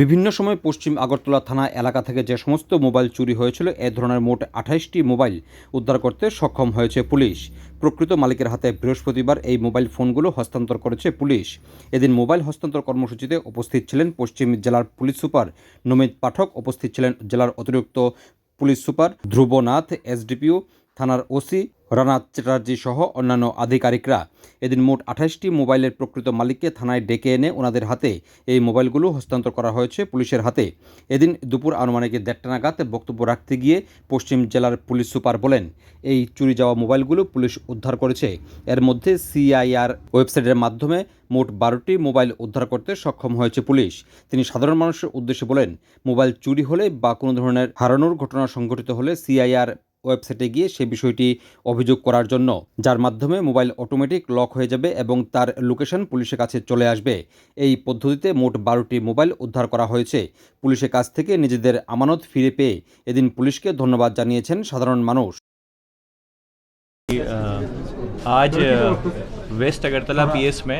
বিভিন্ন সময় পশ্চিম আগরতলা থানা এলাকা থেকে যে সমস্ত মোবাইল চুরি হয়েছিল, এ ধরনের মোট আঠাইশটি মোবাইল উদ্ধার করতে সক্ষম হয়েছে পুলিশ। প্রকৃত মালিকের হাতে বৃহস্পতিবার এই মোবাইল ফোনগুলো হস্তান্তর করেছে পুলিশ। এদিন মোবাইল হস্তান্তর কর্মসূচিতে উপস্থিত ছিলেন পশ্চিম জেলার পুলিশ সুপার নমিত পাঠক, উপস্থিত ছিলেন জেলার অতিরিক্ত পুলিশ সুপার ধ্রুবনাথ, এসডিপিও, থানার ওসি রানাথ চ্যাটার্জি সহ অন্যান্য আধিকারিকরা এদিন মোট আঠাশটি মোবাইলের প্রকৃত মালিককে থানায় ডেকে এনে ওনাদের হাতে এই মোবাইলগুলো হস্তান্তর করা হয়েছে পুলিশের হাতে। এদিন দুপুর আনুমানিক দেড়টা নাগাদ বক্তব্য রাখতে গিয়ে পশ্চিম জেলার পুলিশ সুপার বলেন, এই চুরি যাওয়া মোবাইলগুলো পুলিশ উদ্ধার করেছে। এর মধ্যে সিআইআর ওয়েবসাইটের মাধ্যমে মোট বারোটি মোবাইল উদ্ধার করতে সক্ষম হয়েছে পুলিশ। তিনি সাধারণ মানুষের উদ্দেশ্যে বলেন, মোবাইল চুরি হলে বা কোনো ধরনের হারানোর ঘটনা সংঘটিত হলে সিআইআর ওয়েবসাইটে গিয়ে সে বিষয়টি অভিযোগ করার জন্য যার মাধ্যমে মোবাইল অটোমেটিক লক হয়ে যাবে এবং তার লোকেশন পুলিশের কাছে চলে আসবে এই পদ্ধতিতে মোট বারোটি মোবাইল উদ্ধার করা হয়েছে পুলিশের কাছ থেকে নিজেদের আমানত ফিরে পেয়ে এদিন পুলিশকে ধন্যবাদ জানিয়েছেন সাধারণ মানুষ अ, आज वेस्ट अगरतला पीएस में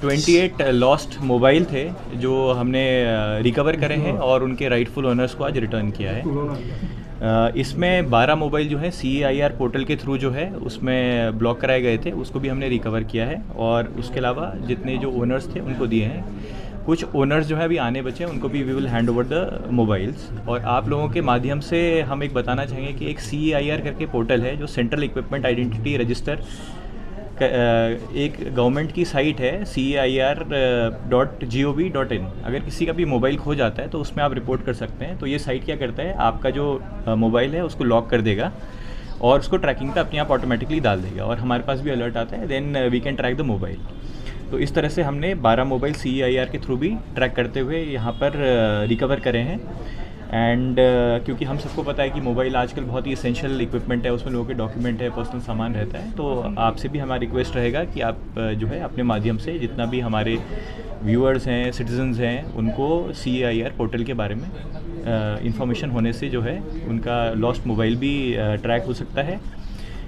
ट्वेंटी एट लॉस्ट मोबाइल थे जो हमने रिकवर करे हैं और उनके राइटफुल ओनर्स को आज रिटर्न किया है अ, इसमें 12 मोबाइल जो है सी पोर्टल के थ्रू जो है, उसमें ब्लॉक कराए गए थे, उसको भी हमने रिकवर किया है और उसके अलावा जितने जो ओनर्स थे, उनको दिए हैं। कुछ ओनर्स जो है, अभी आने बचे हैं, उनको भी we will hand over the mobiles और आप लोगों के माध्यम से हम एक बताना चाहेंगे कि एक सी करके पोर्टल है, जो सेंट्रल इक्विपमेंट आइडेंटिटी रजिस्टर एक गवर्नमेंट की साइट है C I R dot G O V dot in अगर किसी का भी मोबाइल खो जाता है तो उसमें आप रिपोर्ट कर सकते हैं। तो ये साइट क्या करता है, आपका जो मोबाइल है, उसको लॉक कर देगा और उसको ट्रैकिंग पे अपने आप ऑटोमेटिकली डाल देगा और हमारे पास भी अलर्ट आता है then we can track the mobile तो इस तरह से हमने 12 मोबाइल सी के थ्रू भी ट्रैक करते हुए यहाँ पर रिकवर करे हैं। एंड uh, क्योंकि हम सबको पता है कि मोबाइल आजकल बहुत ही इसेंशियल इक्विपमेंट है उसमें लोगों के डॉक्यूमेंट है पर्सनल सामान रहता है। तो आपसे भी हमारा रिक्वेस्ट रहेगा कि आप uh, जो है अपने माध्यम से जितना भी हमारे व्यूअर्स हैं सिटीजन्स हैं उनको सी पोर्टल के बारे में इंफॉर्मेशन होने से जो है उनका लॉस्ट मोबाइल भी ट्रैक हो सकता है।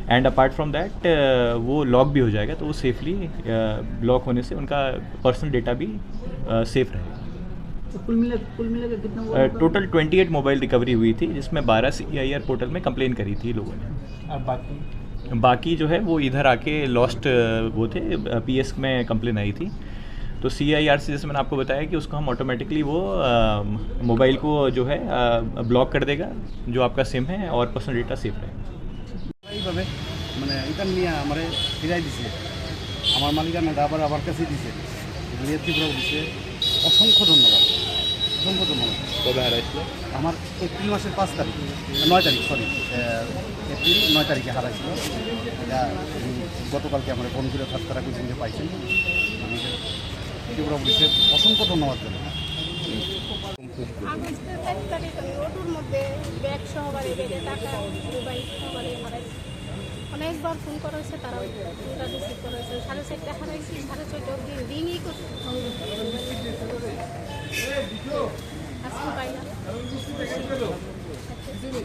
एंड अपार्ट फ्रॉम दैट वो लॉक भी हो जाएगा तो वो सेफली लॉक होने से उनका पर्सनल डेटा भी सेफ़ रहेगा। कुल मिला कुल मिला के कितना हुआ टोटल 28 मोबाइल रिकवरी हुई थी जिसमें 12 सी पोर्टल में कंप्लेन करी थी लोगों ने और बाकी बाकी जो है वो इधर आके लॉस्ट वो थे पीएस में कंप्लेन आई थी तो सी से जैसे मैंने आपको बताया कि उसको हम ऑटोमेटिकली वो मोबाइल को जो है ब्लॉक कर देगा जो आपका सिम है और पर्सनल डेटा सेफ रहेगा এইভাবে মানে এটা নিয়ে আমারে ফিরাই দিছে আমার মালিকানাটা আবার আমার কাছেই দিছে এগুলি তীব্র দিছে অসংখ্য ধন্যবাদ। অসংখ্য ধন্যবাদ। কবে হারাইছিল? আমার এপ্রিল মাসের পাঁচ তারিখ নয় তারিখ সরি এপ্রিল নয় তারিখে হারাইছিল। এটা গতকালকে আমার তারা কিছু যে পাইছেন। তীব্র পুলিশের অসংখ্য ধন্যবাদ। জানাই এক তারিখ অটোর মধ্যে ব্যাগ সহকারে ব্যাগে টাকা মোবাইল সহকারে হারাইছি। অনেকবার ফোন করা হয়েছে তারা ফোনটা রিসিভ করা হয়েছে। সাড়ে চারটা হারাইছি সাড়ে ছয়টা অব্দি রিংই করছে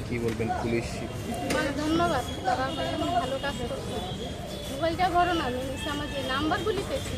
কি বলবেন পুলিশ? মানে ধন্যবাদ ভালো মোবাইলটা না আমি আমার যে নাম্বারগুলি পেয়েছি